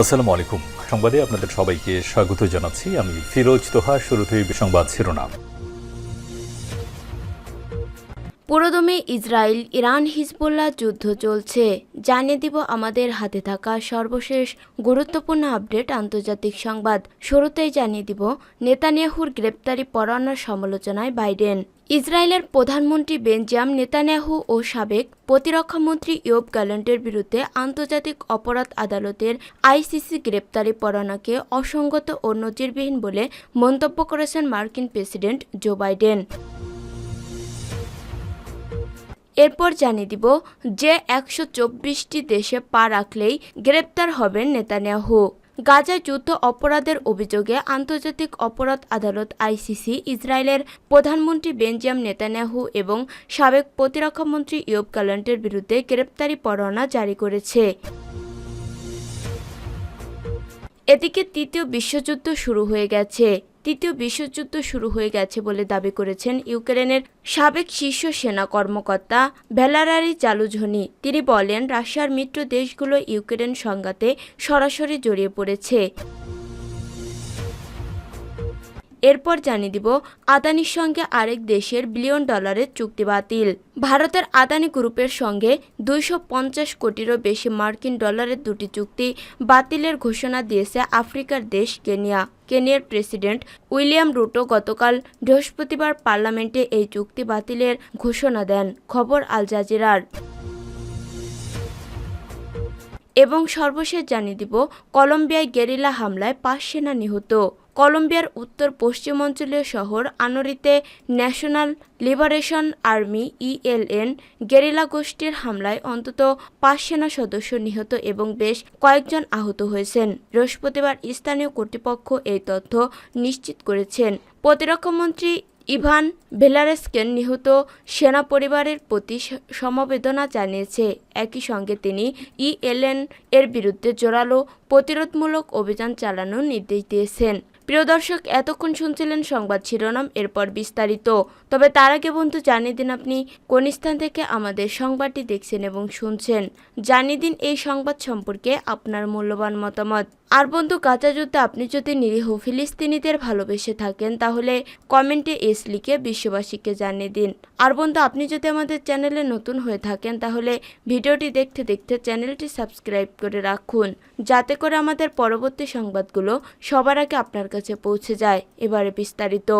আসসালামু আলাইকুম সংবাদে আপনাদের সবাইকে স্বাগত জানাচ্ছি। আমি ফিরোজ তোহা, শুরুতেই সংবাদ শিরোনাম। পুরোদমে ইসরায়েল, ইরান, হিজবুল্লাহ যুদ্ধ চলছে। জানিয়ে দিব আমাদের হাতে থাকা সর্বশেষ গুরুত্বপূর্ণ আপডেট আন্তর্জাতিক সংবাদ। শুরুতেই জানিয়ে দিব, নেতানিয়াহুর গ্রেপ্তারি পরোয়ানার সমালোচনায় বাইডেন। ইসরায়েলের প্রধানমন্ত্রী বেঞ্জাম নেতানিয়াহু ও সাবেক প্রতিরক্ষামন্ত্রী ইয়োব গ্যালেন্টের বিরুদ্ধে আন্তর্জাতিক অপরাধ আদালতের আইসিসি গ্রেপ্তারি পরোয়ানাকে অসঙ্গত ও নজিরবিহীন বলে মন্তব্য করেছেন মার্কিন প্রেসিডেন্ট জো বাইডেন। এরপর জানিয়ে দিব যে একশো দেশে পা রাখলেই গ্রেপ্তার হবেন নেতানিয়াহু। গাজায় যুদ্ধ অপরাধের অভিযোগে আন্তর্জাতিক অপরাধ আদালত আইসিসি, ইসরায়েলের প্রধানমন্ত্রী বেঞ্জাম নেতানিয়াহু এবং সাবেক প্রতিরক্ষামন্ত্রী ইয়ব গ্যালেন্টের বিরুদ্ধে গ্রেপ্তারি পরোয়ানা জারি করেছে। এদিকে তৃতীয় বিশ্বযুদ্ধ শুরু হয়ে গেছে। তৃতীয় বিশ্বযুদ্ধ শুরু হয়ে গেছে বলে দাবি করেছেন ইউক্রেনের সাবেক শীর্ষ সেনা কর্মকর্তা ভেলারারি জালুঝনি। তিনি বলেন, রাশিয়ার মিত্র দেশগুলো ইউক্রেন সংঘাতে সরাসরি জড়িয়ে পড়েছে। এরপর জানিয়ে দিব, আদানির সঙ্গে আরেক দেশের বিলিয়ন ডলারের চুক্তি বাতিল। ভারতের আদানি গ্রুপের সঙ্গে দুইশো পঞ্চাশ কোটিরও বেশি মার্কিন ডলারের দুটি চুক্তি বাতিলের ঘোষণা দিয়েছে আফ্রিকার দেশ কেনিয়া। কেনিয়ার প্রেসিডেন্ট উইলিয়াম রুটো গতকাল বৃহস্পতিবার পার্লামেন্টে এই চুক্তি বাতিলের ঘোষণা দেন। খবর আল জাজিরার। এবং সর্বশেষ জানিয়ে দিব, কলম্বিয়ায় গেরিলা হামলায় পাঁচ সেনা নিহত। কলম্বিয়ার উত্তর পশ্চিমাঞ্চলীয় শহর আনোরিতে national liberation army ELN guerrilla গোষ্ঠীর হামলায় অন্তত পাঁচ সেনা সদস্য নিহত এবং বেশ কয়েকজন আহত হয়েছেন। বৃহস্পতিবার স্থানীয় কর্তৃপক্ষ এই তথ্য নিশ্চিত করেছেন। প্রতিরক্ষামন্ত্রী ইভান ভেলারেসকেন নিহত সেনা পরিবারের প্রতি সমবেদনা জানিয়েছে। একই সঙ্গে তিনি ইএলএন এর বিরুদ্ধে জোরালো প্রতিরোধমূলক অভিযান চালানোর নির্দেশ দিয়েছেন। প্রিয় দর্শক, এতক্ষণ শুনছিলেন সংবাদ শিরোনাম, এরপর বিস্তারিত। তবে তার আগে বন্ধু, জানিয়ে দিন আপনি কোন স্থান থেকে আমাদের সংবাদটি দেখছেন এবং শুনছেন। জানিয়ে দিন এই সংবাদ সম্পর্কে আপনার মূল্যবান মতামত। আর বন্ধু, কাঁচা যুদ্ধে আপনি যদি নিরীহ ফিলিস্তিনিদের ভালোবেসে থাকেন, তাহলে কমেন্টে এস লিখে বিশ্ববাসীকে জানিয়ে দিন। আর বন্ধু, আপনি যদি আমাদের চ্যানেলে নতুন হয়ে থাকেন, তাহলে ভিডিওটি দেখতে দেখতে চ্যানেলটি সাবস্ক্রাইব করে রাখুন, যাতে করে আমাদের পরবর্তী সংবাদগুলো সবার আগে আপনার কাছে পৌঁছে যায়। এবারে বিস্তারিত।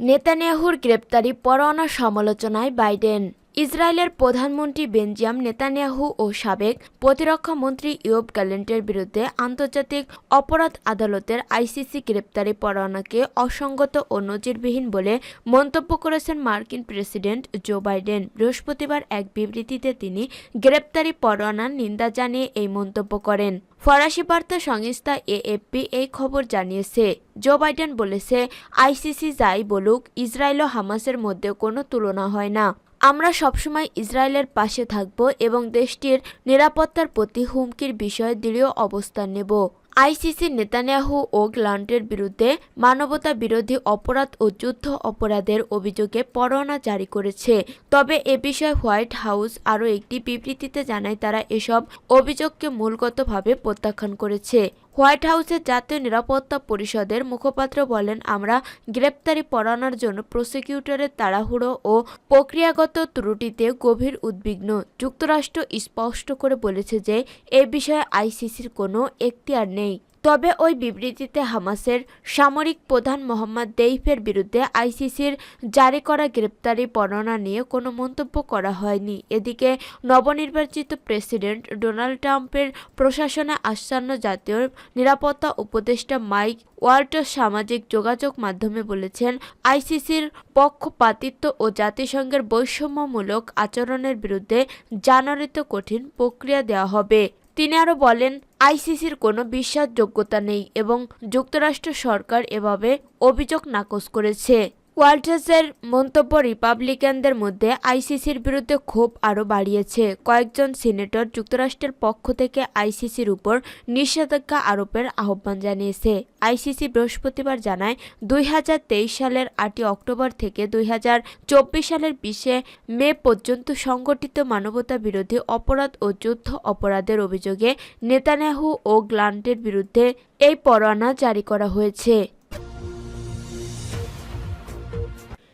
নেতানিয়াহুর গ্রেপ্তারি পরোয়ানা সমালোচনায় বাইডেন। ইসরায়েলের প্রধানমন্ত্রী বেঞ্জিয়াম নেতানিয়াহু ও সাবেক প্রতিরক্ষা মন্ত্রী ইয়োব গ্যালেন্টের বিরুদ্ধে আন্তর্জাতিক অপরাধ আদালতের আইসিসি গ্রেপ্তারি পরোয়ানাকে অসঙ্গত ও নজিরবিহীন বলে মন্তব্য করেছেন মার্কিন প্রেসিডেন্ট জো বাইডেন। বৃহস্পতিবার এক বিবৃতিতে তিনি গ্রেপ্তারি পরোয়ানার নিন্দা জানিয়ে এই মন্তব্য করেন। ফরাসি বার্তা সংস্থা এএফপি এই খবর জানিয়েছে। জো বাইডেন বলেছে, আইসিসি যাই বলুক, ইসরায়েল ও হামাসের মধ্যে কোনো তুলনা হয় না। আমরা সবসময় ইসরায়েলের পাশে থাকব এবং দেশটির নিরাপত্তার প্রতি হুমকির বিষয়ে দৃঢ় অবস্থান নেব। আইসিসি নেতানিয়াহু ও গ্লান্টের বিরুদ্ধে মানবতা বিরোধী অপরাধ ও যুদ্ধ অপরাধের অভিযোগে পরোয়ানা জারি করেছে। তবে এ বিষয়ে হোয়াইট হাউস আরও একটি বিবৃতিতে জানায়, তারা এসব অভিযোগকে মূলগতভাবে প্রত্যাখ্যান করেছে। হোয়াইট হাউসের জাতীয় নিরাপত্তা পরিষদের মুখপাত্র বলেন, আমরা গ্রেপ্তারি পড়ানোর জন্য প্রসিকিউটরের তাড়াহুড়ো ও প্রক্রিয়াগত ত্রুটিতে গভীর উদ্বিগ্ন। যুক্তরাষ্ট্র স্পষ্ট করে বলেছে যে, এ বিষয়ে আইসিসির কোনো এখতিয়ার নেই। তবে ওই বিবৃতিতে হামাসের সামরিক প্রধান মোহাম্মদ দেইফের বিরুদ্ধে আইসিসির জারি করা গ্রেপ্তারি পরোয়ানা নিয়ে কোনো মন্তব্য করা হয়নি। এদিকে নবনির্বাচিত প্রেসিডেন্ট ডোনাল্ড ট্রাম্পের প্রশাসনে আসন্ন জাতীয় নিরাপত্তা উপদেষ্টা মাইক ওয়াল্টার সামাজিক যোগাযোগ মাধ্যমে বলেছেন, আইসিসির পক্ষপাতিত্ব ও জাতিসংঘের বৈষম্যমূলক আচরণের বিরুদ্ধে জানুয়ারিতে কঠিন প্রক্রিয়া দেওয়া হবে। তিনি আরও বলেন আইসিসির কোনো বিশ্বাসযোগ্যতা নেই এবং যুক্তরাষ্ট্র সরকার এভাবে অভিযোগ নাকচ করেছে। ওয়াল্টার্সের মন্তব্য রিপাবলিকানদের মধ্যে আইসিসির বিরুদ্ধে ক্ষোভ আরও বাড়িয়েছে। কয়েকজন সিনেটর যুক্তরাষ্ট্রের পক্ষ থেকে আইসিসির উপর নিষেধাজ্ঞা আরোপের আহ্বান জানিয়েছে। আইসিসি বৃহস্পতিবার জানায়, দুই হাজার তেইশ সালের আটই অক্টোবর থেকে দুই হাজার চব্বিশ সালের বিশে মে পর্যন্ত সংগঠিত মানবতা বিরোধী অপরাধ ও যুদ্ধ অপরাধের অভিযোগে নেতানিয়াহু ও গ্লান্টের বিরুদ্ধে এই পরোয়ানা জারি করা হয়েছে।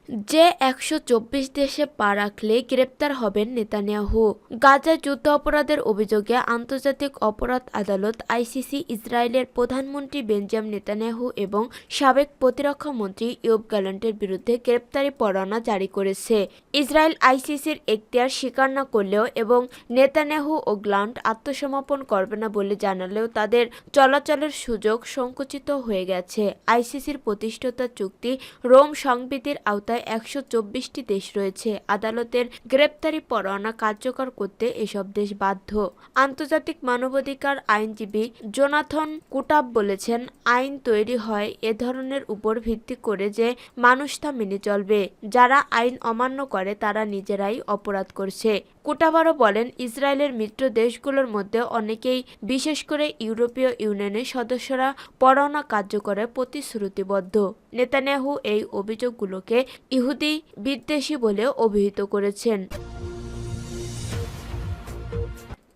যে একশো চব্বিশ দেশে পা রাখলে গ্রেপ্তার হবেন নেতানিয়াহু। গাজায় যুদ্ধ অপরাধের অভিযোগে আন্তর্জাতিক অপরাধ আদালত আইসিসি ইসরায়েলের প্রধানমন্ত্রী বেঞ্জাম নেতানিয়াহু এবং সাবেক প্রতিরক্ষা মন্ত্রী ইউব গ্যালান্টের বিরুদ্ধে গ্রেপ্তারি পরোয়ানা জারি করেছে। ইসরায়েল আইসিসির এখতিয়ার স্বীকার না করলেও এবং নেতানিয়াহু ও গ্লান্ট আত্মসমর্পণ করবে না বলে জানালেও তাদের চলাচলের সুযোগ সংকুচিত হয়ে গেছে। আইসিসির প্রতিষ্ঠাতা চুক্তি রোম সংবিধির আওতায় একশো চব্বিশটি দেশ রয়েছে। আদালতের গ্রেপ্তারি পরোয়ানা কার্যকর করতে এসব দেশ বাধ্য। আন্তর্জাতিক মানবাধিকার আইনজীবী জোনাথন কুটাব বলেছেন, আইন তৈরি হয় এ ধরনের উপর ভিত্তি করে যে মানুষ তা মেনে চলবে। যারা আইন অমান্য করে, তারা নিজেরাই অপরাধ করছে। কুটাবারও বলেন, ইসরায়েলের মিত্র দেশগুলোর মধ্যে অনেকেই, বিশেষ করে ইউরোপীয় ইউনিয়নের সদস্যরা পরোয়ানা কার্যকরে প্রতিশ্রুতিবদ্ধ। নেতানিয়াহু এই অভিযোগগুলোকে ইহুদি বিদ্বেষী বলে অভিহিত করেছেন।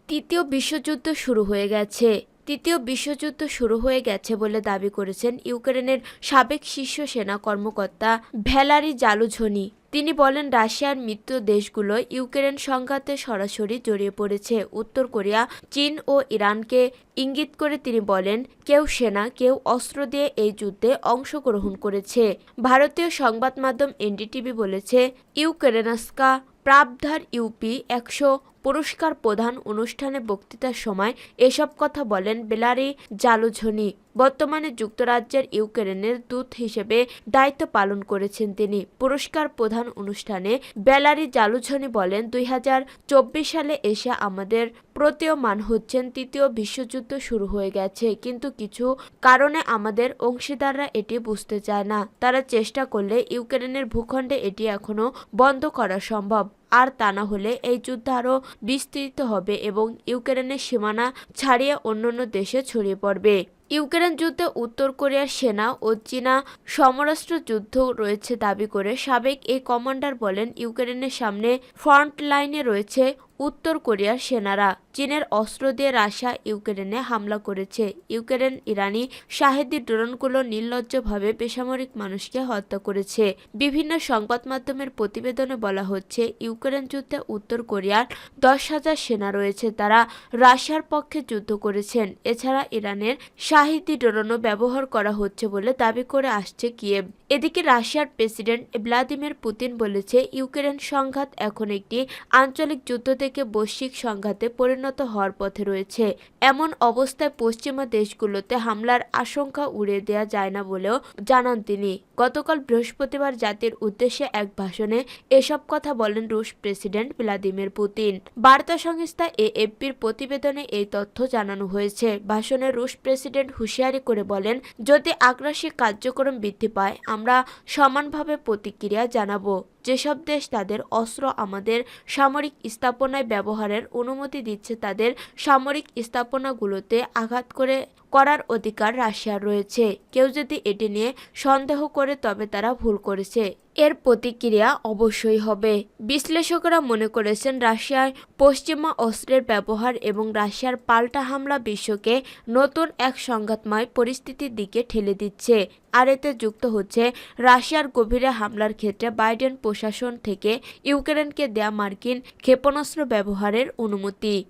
তৃতীয় বিশ্বযুদ্ধ শুরু হয়ে গেছে। তৃতীয় বিশ্বযুদ্ধ শুরু হয়ে গেছে বলে দাবি করেছেন ইউক্রেনের সাবেক শীর্ষ সেনা কর্মকর্তা ভ্যালারি জালুঝনি। তিনি বলেন, রাশিয়ার মিত্র দেশগুলো ইউক্রেন সংঘাতে সরাসরি জড়িয়ে পড়েছে। উত্তর কোরিয়া, চীন ও ইরানকে ইঙ্গিত করে তিনি বলেন, কেউ সেনা, কেউ অস্ত্র দিয়ে এই যুদ্ধে অংশগ্রহণ করেছে। ভারতীয় সংবাদ মাধ্যম এনডিটিভি বলেছে ইউক্রেনাস্কা প্রাবধার ইউপি একশো পুরস্কার প্রধান অনুষ্ঠানে বক্তৃতার সময় এসব কথা বলেন বেলারি জালুঝনি। বর্তমানে যুক্তরাজ্যের ইউক্রেনের দূত হিসেবে দায়িত্ব পালন করেছেন তিনি। পুরস্কার প্রধান অনুষ্ঠানে বেলারি জালুঝনি বলেন, দুই হাজার চব্বিশ সালে এসে আমাদের প্রতীয়মান হচ্ছেন, তৃতীয় বিশ্বযুদ্ধ শুরু হয়ে গেছে, কিন্তু কিছু কারণে আমাদের অংশীদাররা এটি বুঝতে চায় না। তারা চেষ্টা করলে ইউক্রেনের ভূখণ্ডে এটি এখনও বন্ধ করা সম্ভব। আর তা না হলে এই যুদ্ধ আরও বিস্তৃত হবে এবং ইউক্রেনের সীমানা ছাড়িয়ে অন্যান্য দেশে ছড়িয়ে পড়বে। ইউক্রেন যুদ্ধে উত্তর কোরিয়ার সেনা ও চীনা সমরাষ্ট্র যুদ্ধ রয়েছে দাবি করে সাবেক এই কমান্ডার বলেন, ইউক্রেনের সামনে ফ্রন্ট লাইনে রয়েছে উত্তর কোরিয়ার সেনারা চীনের অস্ত্র দিয়ে রাশিয়া, ইউক্রেনে হামলা করেছে। ইউক্রেন ইরানি শাহেদি ড্রোনগুলো নির্লজ্জভাবে বেসামরিক মানুষকে হত্যা করেছে। বিভিন্ন সংবাদ মাধ্যমের প্রতিবেদনে বলা হচ্ছে, ইউক্রেন যুদ্ধে উত্তর কোরিয়ার দশ হাজার সেনা রয়েছে, তারা রাশিয়ার পক্ষে যুদ্ধ করেছেন। এছাড়া ইরানের শাহিদি ড্রোনও ব্যবহার করা হচ্ছে বলে দাবি করে আসছে কিয়েভ। এদিকে রাশিয়ার প্রেসিডেন্ট ভ্লাদিমির পুতিন বলেছে, ইউক্রেন সংঘাত এখন একটি আঞ্চলিক যুদ্ধ থেকে বৈশ্বিক সংঘাতে পরিণত হওয়ার পথে রয়েছে। এমন অবস্থায় পশ্চিমা দেশগুলোতে হামলার আশঙ্কা উড়িয়ে দেওয়া যায় না বলেও জানান তিনি। গতকাল বৃহস্পতিবার জাতির উদ্দেশ্যে এক ভাষণে এসব কথা বলেন রুশ প্রেসিডেন্ট ভ্লাদিমির পুতিন। বার্তা সংস্থা এএফপির প্রতিবেদনে এই তথ্য জানানো হয়েছে। ভাষণে রুশ প্রেসিডেন্ট হুঁশিয়ারি করে বলেন, যদি আগ্রাসী কার্যক্রম বৃদ্ধি পায়, আমরা সমানভাবে প্রতিক্রিয়া জানাব। যেসব দেশ তাদের অস্ত্র আমাদের সামরিক স্থাপনায় ব্যবহারের অনুমতি দিচ্ছে, তাদের সামরিক স্থাপনাগুলোতে আঘাত করে করার অধিকার রাশিয়ার রয়েছে। কেউ যদি এটি নিয়ে সন্দেহ করে, তবে তারা ভুল করেছে। এর প্রতিক্রিয়া অবশ্যই হবে। বিশ্লেষকরা মনে করেছেন, রাশিয়ায় পশ্চিমা অস্ত্রের ব্যবহার এবং রাশিয়ার পাল্টা হামলা বিশ্বকে নতুন এক সংঘাতময় পরিস্থিতির দিকে ঠেলে দিচ্ছে। আর এতে যুক্ত হচ্ছে, রাশিয়ার গভীরে হামলার ক্ষেত্রে বাইডেন প্রশাসন থেকে ইউক্রেনকে দেয়া মার্কিন ক্ষেপণাস্ত্র ব্যবহারের অনুমতি।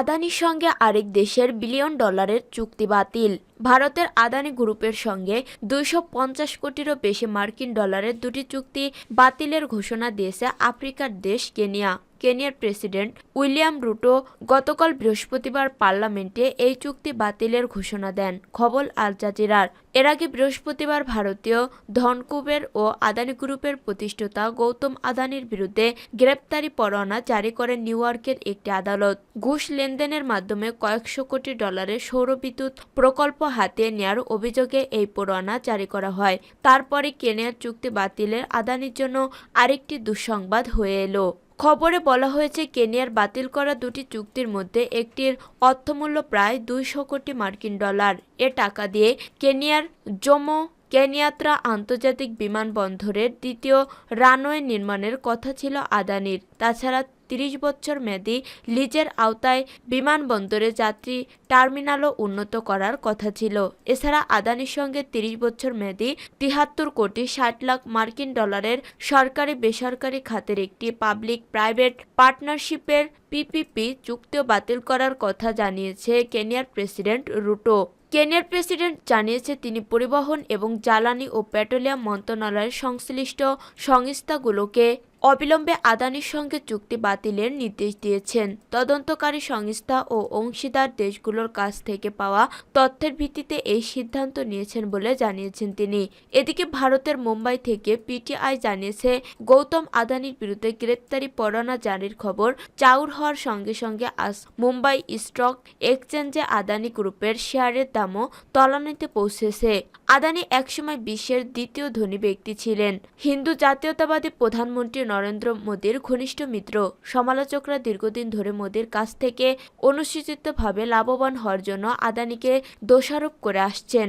আদানির সঙ্গে আরেক দেশের বিলিয়ন ডলারের চুক্তি বাতিল। ভারতের আদানি গ্রুপের সঙ্গে দুইশো পঞ্চাশ কোটিরও বেশি মার্কিন ডলারের দুটি চুক্তি বাতিলের ঘোষণা দিয়েছে আফ্রিকার দেশ কেনিয়া। কেনিয়ার প্রেসিডেন্ট উইলিয়াম রুটো গতকাল বৃহস্পতিবার পার্লামেন্টে এই চুক্তি বাতিলের ঘোষণা দেন। খবর আল জাজিরার। এর আগে বৃহস্পতিবার ভারতীয় ধনকুবের ও আদানি গ্রুপের প্রতিষ্ঠাতা গৌতম আদানির বিরুদ্ধে গ্রেপ্তারি পরোয়ানা জারি করে নিউ ইয়র্কের একটি আদালত। ঘুষ লেনদেনের মাধ্যমে কয়েকশো কোটি ডলারের সৌরবিদ্যুৎ প্রকল্প হাতিয়ে নেওয়ার অভিযোগে এই পরোয়ানা জারি করা হয়। তারপরে কেনিয়ার চুক্তি বাতিলের আদানির জন্য আরেকটি দুঃসংবাদ হয়ে এলো। খবরে বলা হয়েছে, কেনিয়ার বাতিল করা দুটি চুক্তির মধ্যে একটির অর্থমূল্য প্রায় দুইশো কোটি মার্কিন ডলার। এ টাকা দিয়ে কেনিয়ার জমো কেনিয়াত্রা আন্তর্জাতিক বিমানবন্দরের দ্বিতীয় রানওয়ে নির্মাণের কথা ছিল আদানির। তাছাড়া তিরিশ বছর মেয়াদি লিজের আওতায় বিমানবন্দরে যাত্রী টার্মিনালও উন্নত করার কথা ছিল। এছাড়া আদানির সঙ্গে তিরিশ বছর মেয়াদি তিহাত্তর কোটি ষাট লাখ মার্কিন ডলারের সরকারি বেসরকারি খাতের একটি পাবলিক প্রাইভেট পার্টনারশিপের পিপিপি চুক্তিও বাতিল করার কথা জানিয়েছে কেনিয়ার প্রেসিডেন্ট রুটো। কেনিয়ার প্রেসিডেন্ট জানিয়েছে, তিনি পরিবহন এবং জ্বালানি ও পেট্রোলিয়াম মন্ত্রণালয়ের সংশ্লিষ্ট সংস্থাগুলোকে অবিলম্বে আদানির সঙ্গে চুক্তি বাতিলের নির্দেশ দিয়েছেন। তদন্তকারী সংস্থা ও অংশীদার দেশগুলোর কাছ থেকে পাওয়া তথ্যের ভিত্তিতে এই সিদ্ধান্ত নিয়েছেন বলে জানিয়েছেন তিনি। এদিকে ভারতের মুম্বাই থেকে পিটিআই জানিয়েছে, গৌতম আদানির বিরুদ্ধে গ্রেপ্তারি পরোয়ানা জারির খবর চাউর হওয়ার সঙ্গে সঙ্গে আজ মুম্বাই স্টক এক্সচেঞ্জে আদানি গ্রুপের শেয়ারের দামও তলানিতে পৌঁছেছে। আদানি একসময় বিশ্বের দ্বিতীয় ধনী ব্যক্তি ছিলেন। হিন্দু জাতীয়তাবাদী প্রধানমন্ত্রী নরেন্দ্র মোদীর ঘনিষ্ঠ মিত্র। সমালোচকরা দীর্ঘদিন ধরে মোদীর কাছ থেকে অনুসূচিতভাবে লাভবান হওয়ার জন্য আদানিকে দোষারোপ করে আসছেন।